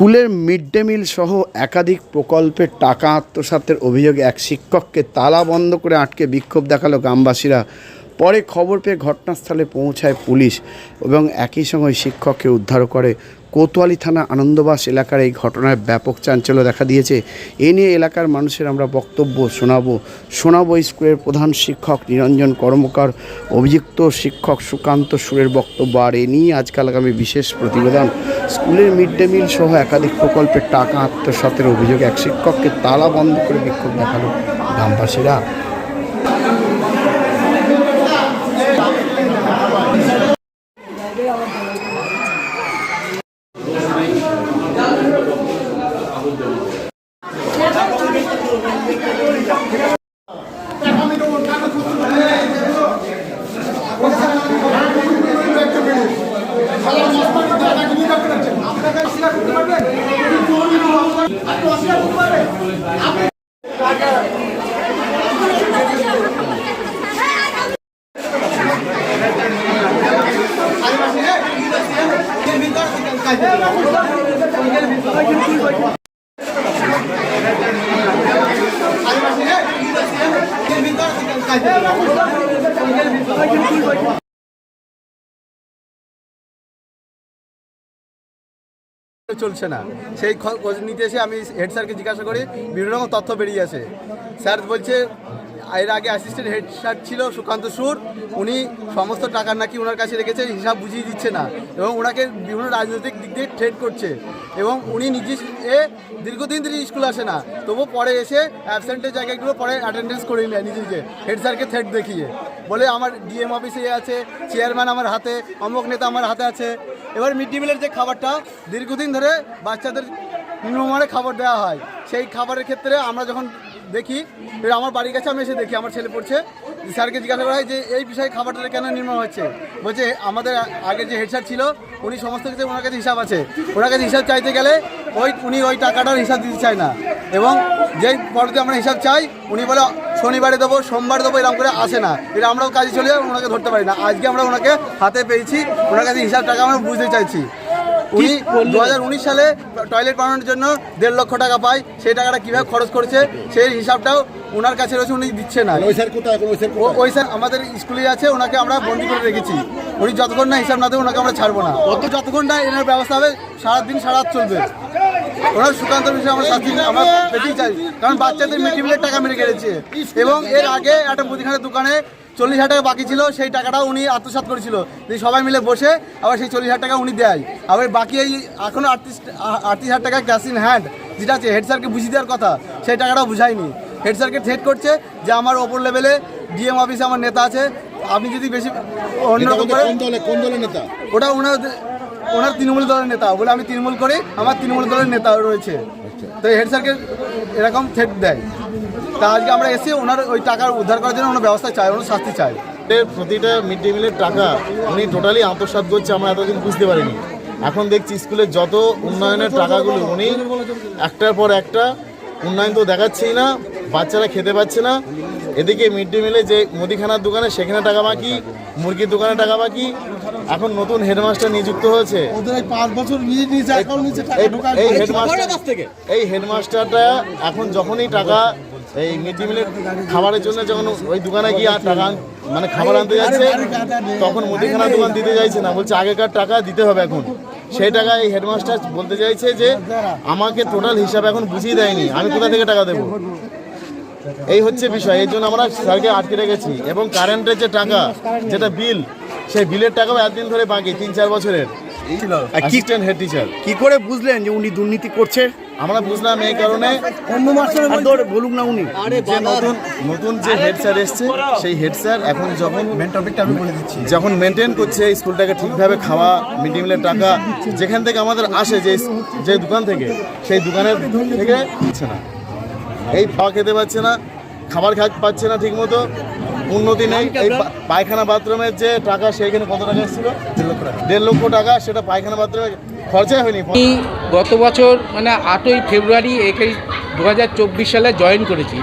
স্কুলের mid day মিল সহ একাধিক প্রকল্পের টাকা আত্মসাতের অভিযোগে এক শিক্ষককে তালা বন্ধ করে আটকে বিক্ষোভ দেখাল গ্রামবাসীরা। পরে খবর পেয়ে ঘটনাস্থলে পৌঁছায় পুলিশ এবং একই সময় শিক্ষককে উদ্ধার করে কোতোয়ালি থানা আনন্দবাস এলাকার এই ঘটনায় ব্যাপক চাঞ্চল্য দেখা দিয়েছে। এ নিয়ে এলাকার মানুষের আমরা বক্তব্য শোনাবো। শোনাবো স্কুলের প্রধান শিক্ষক নিরঞ্জন কর্মকার, অভিযুক্ত শিক্ষক সুকান্ত সুরের বক্তব্য। আর এ নিয়ে আজকাল আগামী বিশেষ প্রতিবেদন। স্কুলের মিড ডে মিল সহ একাধিক প্রকল্পের টাকা আত্মসাতের অভিযোগে এক শিক্ষককে তালা বন্ধ করে বিক্ষোভ দেখাল গ্রামবাসীরা। চলছে না। সেই খোঁজ নিতে এসে আমি হেড স্যারকে জিজ্ঞাসা করি, বিভিন্ন রকম তথ্য বেরিয়ে আসে। স্যার বলছে এর আগে অ্যাসিস্ট্যান্ট হেড স্যার ছিল সুকান্ত সুর। উনি সমস্ত টাকা নাকি ওনার কাছে রেখেছে, হিসাব বুঝিয়ে দিচ্ছে না। এবং ওনাকে বিভিন্ন রাজনৈতিক দিক দিয়ে ট্রেড করছে। এবং উনি নিজে এ দীর্ঘদিন ধরে স্কুল আসে না। তবু পরে এসে অ্যাবসেন্টের জায়গাগুলো পরে অ্যাটেন্ডেন্স করে নেয় নিজে নিজে। হেড স্যারকে থ্রেড দেখিয়ে। বলে আমার ডিএম অফিসে আছে চেয়ারম্যান আমার হাতে, অমুক নেতা আমার হাতে আছে। এবার মিড ডে মিলের যে খাবারটা, দীর্ঘদিন ধরে বাচ্চাদের নিম্নমানের খাবার দেওয়া হয়। সেই খাবারের ক্ষেত্রে আমরা যখন দেখি, এবার আমার বাড়ির কাছে আমি এসে দেখি, আমার ছেলে পড়ছে। স্যারকে জিজ্ঞাসা করা হয় যে, এই বিষয়ে খাবারটা কেন নির্মাণ হচ্ছে? বলছে, আমাদের আগে যে হেড স্যার ছিল, উনি সমস্ত কিছু ওনার কাছে হিসাব আছে। ওনার কাছে হিসাব চাইতে গেলে ওই, উনি ওই টাকাটার হিসাব দিতে চায় না। এবং যেই পরতে আমরা হিসাব চাই, উনি বলে, শনিবারে দেবো, সোমবার দেবো, এরকম করে আসে না। এটা আমরাও কাজে চলে যাই, ওনাকে ধরতে পারি না। আজকে আমরা ওনাকে হাতে পেয়েছি, ওনার কাছে হিসাব টাকা আমরা বুঝতে চাইছি। উনি দু হাজার উনিশ সালে টয়লেট বানানোর জন্য দেড় লক্ষ টাকা পায় সেই টাকাটা কীভাবে খরচ করেছে সেই হিসাবটাও ওনার কাছে রয়েছে উনি দিচ্ছে না। ওই স্যার কোথায়? ওই স্যার ও- ওই স্যার আমাদের স্কুলে আছে ওনাকে আমরা বন্দি করে রেখেছি। উনি যতক্ষণ না হিসাব না দেবে ওনাকে আমরা ছাড়বো না। অত যতক্ষণ না এনার ব্যবস্থা হবে সারাদিন সারা রাত চলবে। ওনার সুকান্ত বিষয়ে আমরা শাস্তি আমরা পেতেই চাই কারণ বাচ্চাদের মিড ডে মিলের টাকা মেরে কেড়েছে এবং এর আগে একটা মুদিখানার দোকানে চল্লিশ হাজার টাকা বাকি ছিল সেই টাকাটাও উনি আত্মসাৎ করেছিল। যে সবাই মিলে বসে আবার সেই চল্লিশ হাজার টাকা উনি দেয়। আবার বাকি এই এখনও আটত্রিশ আটত্রিশ হাজার টাকা ক্যাশ ইন হ্যান্ড যেটা আছে হেড স্যারকে বুঝিয়ে দেওয়ার কথা সেই টাকাটাও বুঝায়নি। হেড স্যারকে থ্রেট করছে যে আমার ওপর লেভেলে ডিএম অফিসে আমার নেতা আছে আপনি যদি বেশি অন্যরকম কোন কোন দলের নেতা? ওটা ওনার ওনার তৃণমূল দলের নেতা বলে আমি তৃণমূল করি আমার তৃণমূল দলের নেতা রয়েছে। তো হেড স্যারকে এরকম থ্রেট দেয়। তা আজকে আমরা এসে ওনার ওই টাকা উদ্ধার করার জন্য ওনার ব্যবস্থা চাই ওনার শাস্তি চাই। প্রতিটা মিড ডে মিলের টাকা উনি টোটালি আত্মসাৎ করছে আমরা এতদিন বুঝতে পারিনি। এখন দেখছি স্কুলের যত উন্নয়নের টাকাগুলো উনি একটার পর একটা উন্নয়ন তো দেখাচ্ছেই না বাচ্চারা খেতে পাচ্ছে না। এদিকে মিড ডে মিলে যে মুদিখানার দোকানে সেখানে টাকা বাকি মুরগির দোকানে টাকা বাকি। এখন নতুন হেডমাস্টার নিযুক্ত হয়েছে। এই- ঢোকায় এই হেডমাস্টার এই হেডমাস্টারটা এখন যখনই টাকা এই মিড ডে মিলের খাবারের জন্য যখন ওই দোকানে গিয়ে আর টাকা মানে খাবার আনতে যাচ্ছে তখন মুদিখানা দোকান দিতে চাইছে না। বলছে আগেকার টাকা দিতে হবে এখন। সেই টাকা এই হেডমাস্টার বলতে চাইছে যে আমাকে টোটাল হিসাব এখন বুঝিয়ে দেয়নি। আমি কোথা থেকে টাকা দেবো? এই হচ্ছে বিষয়। এই জন্য আমরা স্যারকে আটকে রেখেছি। এবং কারেন্টের যে টাকা যেটা বিল সেই বিলের টাকাও একদিন ধরে বাকি তিন চার বছরের। অ্যাসিস্ট্যান্ট হেড টিচার কি করে বুঝলেন যে উনি দুর্নীতি করছে? আমরা বুঝলাম এই কারণে অন্য মাস্টার বলুক না উনি যে নতুন নতুন যে হেড স্যার এসছে সেই হেড স্যার এখন যখন মেন টপিকটা আমি বলে দিচ্ছি। যখন মেনটেন করছে এই স্কুলটাকে ঠিকভাবে খাওয়া মিড ডে মিলের টাকা যেখান থেকে আমাদের আসে যে যে দোকান থেকে সেই দোকানের থেকে দিচ্ছে না। এই খাওয়া খেতে পাচ্ছে না খাবার খা পাচ্ছে না ঠিক মতো উন্নতি নেই। এই পায়খানা বাথরুমের যে টাকা সেইখানে কত টাকা এসেছিল দেড় লক্ষ টাকা। সেটা পায়খানা বাথরুমে খরচাই হয়নি? আমি গত বছর মানে আটই ফেব্রুয়ারি এখানে দু হাজার সালে জয়েন করেছি।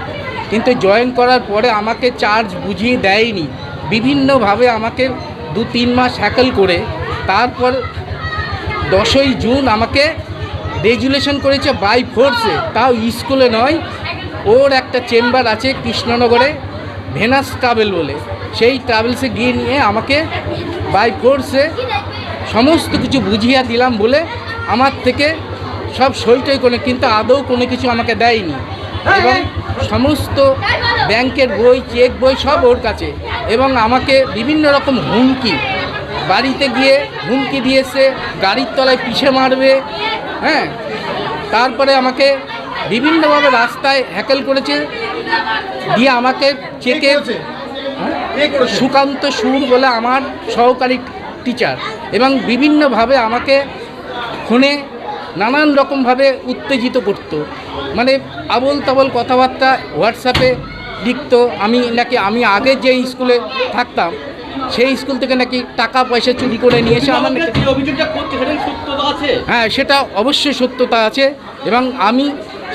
কিন্তু জয়েন করার পরে আমাকে চার্জ বুঝিয়ে দেয়নি। বিভিন্নভাবে আমাকে দু তিন মাস হ্যাকেল করে, তারপর দশই জুন আমাকে রেজুলেশন করেছে বাই ফোর্সে। তাও স্কুলে নয়, ওর একটা চেম্বার আছে কৃষ্ণনগরে, ভেনাস ট্রাভেল বলে। সেই ট্রাভেলসে গিয়ে নিয়ে আমাকে বাই ফোর্সে সমস্ত কিছু বুঝিয়া দিলাম বলে আমার থেকে সব সইটই করে কিন্তু আদৌ কোনো কিছু আমাকে দেয়নি। এবং সমস্ত ব্যাংকের বই চেক বই সব ওর কাছে। এবং আমাকে বিভিন্ন রকম হুমকি বাড়িতে গিয়ে হুমকি দিয়েছে গাড়ির তলায় পিষে মারবে হ্যাঁ? তারপরে আমাকে বিভিন্নভাবে রাস্তায় হ্যাকেল করেছে দিয়ে আমাকে চেকে সুকান্ত সুর বলে আমার সহকারী টিচার এবং বিভিন্নভাবে আমাকে ফোনে নানান রকমভাবে উত্তেজিত করত। মানে আবল তাবল কথাবার্তা হোয়াটসঅ্যাপে লিখত। আমি নাকি আমি আগে যে স্কুলে থাকতাম সেই স্কুল থেকে নাকি টাকা পয়সা চুরি করে নিয়েছে আমার হ্যাঁ সেটা অবশ্যই সত্যতা আছে এবং আমি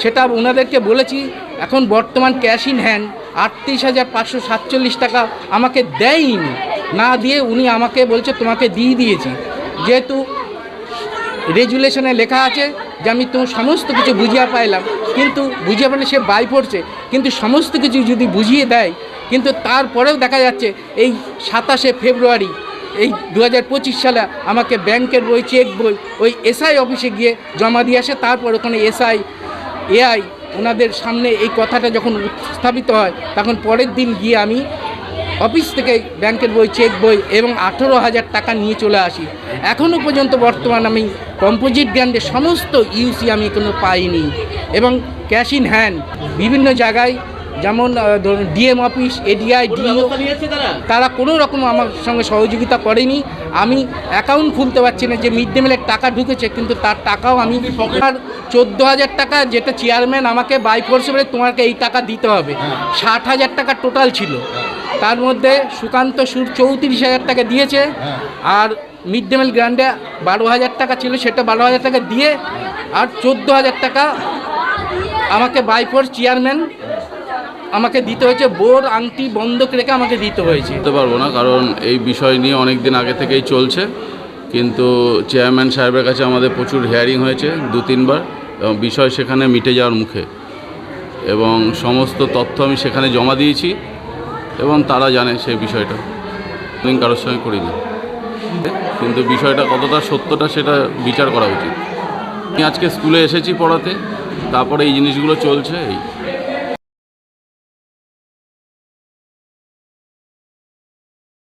সেটা ওনাদেরকে বলেছি এখন বর্তমান ক্যাশ ইন হ্যান্ড আটত্রিশ হাজার পাঁচশো সাতচল্লিশ টাকা আমাকে দেয়নি না দিয়ে উনি আমাকে বলছে, তোমাকে দিয়ে দিয়েছি। যেহেতু রেজুলেশনে লেখা আছে যে আমি তো সমস্ত কিছু বুঝিয়া পাইলাম, কিন্তু বুঝিয়ে পেলে সে বাই পড়ছে। কিন্তু সমস্ত কিছু যদি বুঝিয়ে দেয়, কিন্তু তারপরেও দেখা যাচ্ছে এই সাতাশে ফেব্রুয়ারি, এই দু হাজার পঁচিশ সালে আমাকে ব্যাংকের বই চেক বই, ওই এসআই অফিসে গিয়ে জমা দিয়ে আসে। তারপর ওখানে এসআই এআই ওনাদের সামনে এই কথাটা যখন উত্থাপিত হয়, তখন পরের দিন গিয়ে আমি অফিস থেকে ব্যাংকের বই চেক বই এবং আঠেরো হাজার টাকা নিয়ে চলে আসি। এখনও পর্যন্ত বর্তমান আমি কম্পোজিট ব্র্যান্ডের সমস্ত ইউসি আমি কোনো পাইনি এবং ক্যাশ ইন হ্যান্ড বিভিন্ন জায়গায় যেমন ধরুন ডিএম অফিস এডিআই ডিও তারা? তারা কোনো রকম আমার সঙ্গে সহযোগিতা করেনি। আমি অ্যাকাউন্ট খুলতে পারছি না যে মিড ডে মিলের টাকা ঢুকেছে কিন্তু তার টাকাও আমি আর চোদ্দ হাজার টাকা যেটা চেয়ারম্যান আমাকে বাই ফোর্সে বলে তোমাকে এই টাকা দিতে হবে। ষাট হাজার টাকা টোটাল ছিল। তার মধ্যে সুকান্ত সুর চৌত্রিশ হাজার টাকা দিয়েছে। আর মিড ডে মিল গ্রান্ডে বারো হাজার টাকা ছিল সেটা বারো হাজার টাকা দিয়ে আর চোদ্দ হাজার টাকা আমাকে বাই ফোর্স চেয়ারম্যান আমাকে দিতে হয়েছে। বোর আংটি বন্ধক রেখে আমাকে দিতে হয়েছে। দিতে পারব না কারণ এই বিষয় নিয়ে অনেক দিন আগে থেকেই চলছে। কিন্তু চেয়ারম্যান সাহেবের কাছে আমাদের প্রচুর হিয়ারিং হয়েছে দু তিনবার এবং বিষয় সেখানে মিটে যাওয়ার মুখে। এবং সমস্ত তথ্য আমি সেখানে জমা দিয়েছি। এবং তারা জানে সেই বিষয়টা। আমি কারোর সঙ্গে করি না কিন্তু বিষয়টা কতটা সত্যটা সেটা বিচার করা উচিত। আমি আজকে স্কুলে এসেছি পড়াতে, তারপরে এই জিনিসগুলো চলছে, এই